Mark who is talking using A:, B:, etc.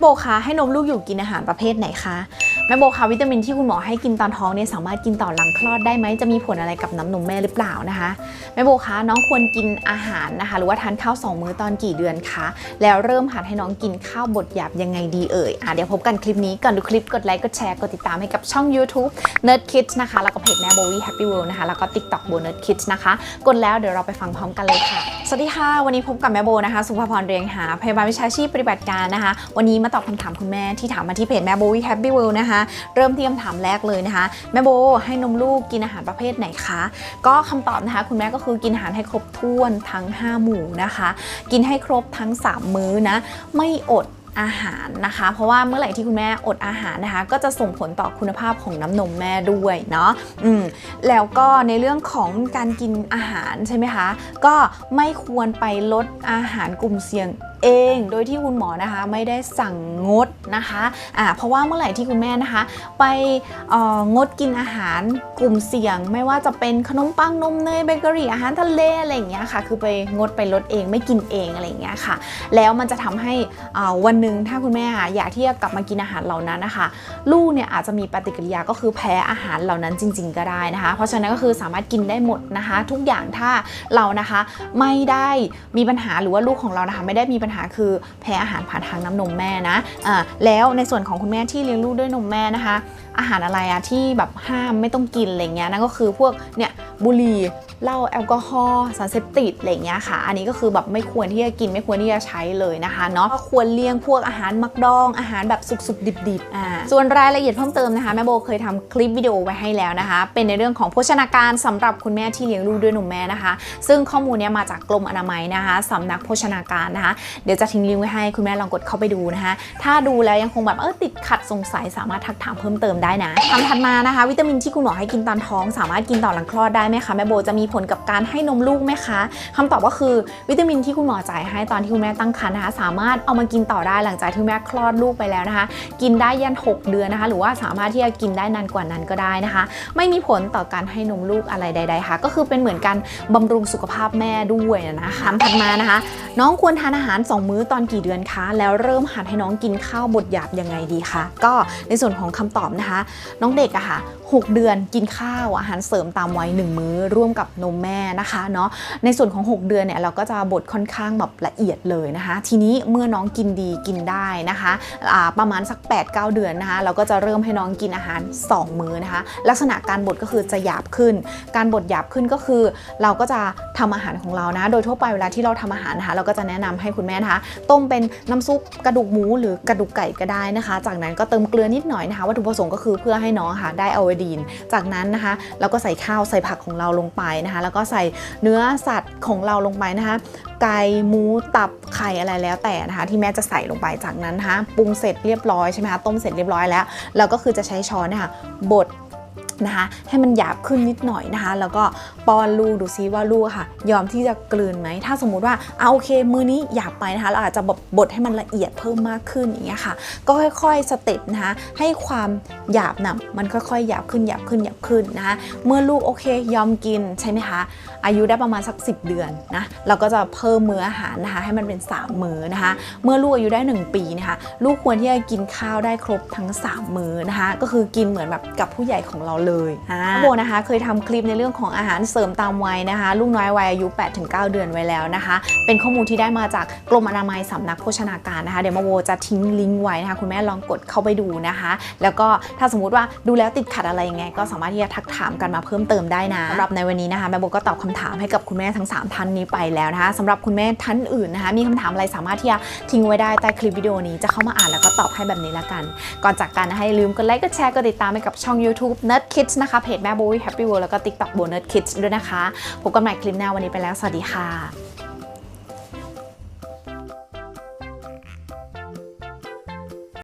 A: โบคะให้นมลูกอยู่กินอาหารประเภทไหนคะแม่โบคะวิตามินที่คุณหมอให้กินตอนท้องเนี่ยสามารถกินต่อหลังคลอดได้ไหมจะมีผลอะไรกับน้ำนมแม่หรือเปล่านะคะแม่โบคะน้องควรกินอาหารนะคะ หรือว่าทานข้าวสองมื้อตอนกี่เดือนคะแล้วเริ่มหัดให้น้องกินข้าวบดหยาบยังไงดีเอ่ยอะเดี๋ยวพบกันคลิปนี้ก่อนดูคลิปกดไลค์กดแชร์กดติดตามให้กับช่อง YouTube Nerd Kids นะคะแล้วก็เพจแม่โบวี่ Happy World นะคะแล้วก็ TikTok โบ Nerd Kids นะคะกดแล้วเดี๋ยวเราไปฟังพร้อมกันเลยค่ะสวัสดีค่ะ วันนี้พบกับแม่โบนะคะ สุภาพรเรียงหาพยาบาลวิชาชีพปฏิบัติการนะคะ วันนี้มาตอบคำถามคุณแม่ที่ถามมาที่เพจแม่โบวี่ Happy World นะคะ เริ่มที่คำถามแรกเลยนะคะ แม่โบให้นมลูกกินอาหารประเภทไหนคะ ก็คำตอบนะคะ คุณแม่ก็คือกินอาหารให้ครบถ้วนทั้ง 5 หมู่นะคะ กินให้ครบทั้ง 3 มื้อนะ ไม่อดอาหารนะคะ เพราะว่าเมื่อไหร่ที่คุณแม่อดอาหารนะคะ ก็จะส่งผลต่อคุณภาพของน้ำนมแม่ด้วยเนาะอืมแล้วก็ในเรื่องของการกินอาหารใช่ไหมคะ ก็ไม่ควรไปลดอาหารกลุ่มเสี่ยง เองโดยที่คุณหมอนะคะไม่ได้สั่งงดนะคะอ่าเพราะว่าเมื่อไหร่ที่คุณแม่นะคะ ไปเอ่องดกินอาหารกลุ่มเสี่ยง ไม่ว่าจะเป็นขนมปังนมเนยเบเกอรี่อาหารทะเลอะไรอย่างเงี้ยค่ะคือไปงดไปลดเองไม่กินเองอะไรอย่างเงี้ยค่ะ แล้วมันจะทำให้อ่าวันหนึ่งถ้าคุณแม่ค่ะอยากที่จะกลับมากินอาหารเหล่านั้นนะคะ ลูกเนี่ยอาจจะมีปฏิกิริยาก็คือแพ้อาหารเหล่านั้นจริง ๆ ก็ได้นะคะ เพราะฉะนั้นก็คือสามารถกินได้หมดนะคะ ทุกอย่างถ้าเรานะคะไม่ได้มีปัญหาหรือว่าลูกของเรานะคะไม่ได้มีปัญหาคือแพ้อาหารผ่านทางน้ำนมแม่นะอ่าแล้วในส่วนของคุณแม่ที่เลี้ยงลูกด้วยนมแม่นะคะ อาหารอะไรอะที่แบบห้ามไม่ต้องกินอะไรเงี้ยนั่นก็คือพวกเนี่ยบุหรี่ เหล้าแอลกอฮอล์สารเสพติดอะไรเงี้ยค่ะ อันนี้ก็คือแบบไม่ควรที่จะกินไม่ควรที่จะใช้เลยนะคะเนาะควรเลี่ยงพวกอาหารมักดองอาหารแบบสุกๆดิบๆอ่าส่วนรายละเอียดเพิ่มเติมนะคะแม่โบเคยทำคลิปวิดีโอไว้ให้แล้วนะคะ เป็นในเรื่องของโภชนาการสำหรับคุณแม่ที่เลี้ยงลูกด้วยนมแม่นะคะ ซึ่งข้อมูลเนี้ยมาจากกรมอนามัยนะคะสำนักโภชนาการนะคะ เดี๋ยวจะทิ้งลิงก์ไว้ให้คุณแม่ลองกดเข้าไปดูนะคะ ถ้าดูแล้วยังคงแบบเออติดขัดสงสัยสามารถทักถามเพิ่มเติมได้นะคำถัดมานะคะ วิตามินที่คุณหมอให้กินตอนท้อง สามารถกินต่อหลังคลอดได้ไหมคะแม่โบจะมีผลกับการให้นมลูกไหมคะคำตอบก็คือวิตามินที่คุณหมอจ่ายให้ตอนที่คุณแม่ตั้งครรภ์นะคะ สามารถเอามากินต่อได้หลังจากที่แม่คลอดลูกไปแล้วนะคะ กินได้ยัน 6 เดือนนะคะ หรือว่าสามารถที่จะกินได้นานกว่านั้นก็ได้นะคะ ไม่มีผลต่อการให้นมลูกอะไรใด ๆ ค่ะ ก็คือเป็นเหมือนการบำรุงสุขภาพแม่ด้วยนะคะคำถัดมานะคะ น้องควรทานอาหาร 2 มื้อตอนกี่เดือนคะ แล้วเริ่มหัดให้น้องกินข้าวบดหยาบยังไงดีคะ ก็ในส่วนของคำตอบนะคะ น้องเด็กอะค่ะ6 เดือนกินข้าวอาหารเสริมตามวัย1มื้อร่วมกับนมแม่นะคะเนาะในส่วนของ 6 เดือนเนี่ยเราก็จะบดค่อนข้างแบบละเอียดเลยนะคะ ทีนี้เมื่อน้องกินดีกินได้นะคะประมาณสัก 8-9 เดือนนะคะเราก็จะเริ่มให้น้องกินอาหาร 2 มื้อนะคะ ลักษณะการบดก็คือจะหยาบขึ้น การบดหยาบขึ้นก็คือ เราก็จะทำอาหารของเรานะ โดยทั่วไปเวลาที่เราทำอาหารนะคะเราก็จะแนะนำให้คุณแม่นะคะต้มเป็นน้ำซุปกระดูกหมูหรือกระดูกไก่ก็ได้นะคะ จากนั้นก็เติมเกลือนิดหน่อยนะคะวัตถุประสงค์ก็คือเพื่อให้น้องค่ะได้อะไวดีน จากนั้นนะคะเราก็ใส่ข้าวใส่ผักของเราลงไปนะคะ แล้วก็ใส่เนื้อสัตว์ของเราลงไปนะคะไก่หมูตับไข่อะไรแล้วแต่นะคะ ที่แม่จะใส่ลงไปจากนั้นนะคะปรุงเสร็จเรียบร้อยใช่ไหมคะต้มเสร็จเรียบร้อยแล้วเราก็คือจะใช้ช้อนนะคะบด นะคะ ให้มันหยาบขึ้นนิดหน่อยนะคะ แล้วก็ป้อนลูกดูซิว่าลูกค่ะ ยอมที่จะกลืนไหม ถ้าสมมุติว่าเอาโอเค มือนี้หยาบไปนะคะ เราอาจจะแบบบดให้มันละเอียดเพิ่มมากขึ้นอย่างเงี้ยค่ะ ก็ค่อยๆสเต็ปนะคะ ให้ความหยาบน่ะมันค่อยๆหยาบขึ้นหยาบขึ้นหยาบขึ้นนะคะ เมื่อลูกโอเค ยอมกินใช่ไหมคะ อายุได้ประมาณสัก 10 เดือนนะ เราก็จะเพิ่มมื้ออาหารนะคะ ให้มันเป็น 3 มื้อนะคะ เมื่อลูกอายุได้ 1 ปีนะคะ ลูกควรที่จะกินข้าวได้ครบทั้ง 3 มื้อนะคะ ก็คือกินเหมือนแบบกับผู้ใหญ่ของเราเลยอ่าโบนะคะเคยทำคลิปในเรื่องของอาหารเสริมตามวัยนะคะ ลูกน้อยวัยอายุ 8-9 เดือนไว้แล้วนะคะ เป็นข้อมูลที่ได้มาจากกรมอนามัยสำนักโภชนาการนะคะ เดี๋ยวมาโบจะทิ้งลิงก์ไว้นะคะ คุณแม่ลองกดเข้าไปดูนะคะ แล้วก็ถ้าสมมุติว่าดูแล้วติดขัดอะไรยังไง ก็สามารถที่จะทักถามกันมาเพิ่มเติมได้นะสำหรับในวันนี้นะคะแม่โบก็ตอบคำถามให้กับคุณแม่ทั้ง 3 ท่านนี้ไปแล้วนะคะสำหรับคุณแม่ท่านอื่นนะคะ มีคำถามอะไรสามารถที่จะทิ้งไว้ได้ใต้คลิปวิดีโอนี้จะเข้ามาอ่านแล้วก็ตอบให้แบบนี้ละกัน ก่อนจากกันนะคะอย่าลืมกดไลค์กดแชร์กดติดตามไปกับช่อง YouTube Nerd Kids นะคะเพจแม่โบวี่ Happy World แล้วก็ TikTok Bonus Kids ด้วยนะคะ พบกันใหม่คลิปหน้าวันนี้ไปแล้ว สวัสดีค่ะ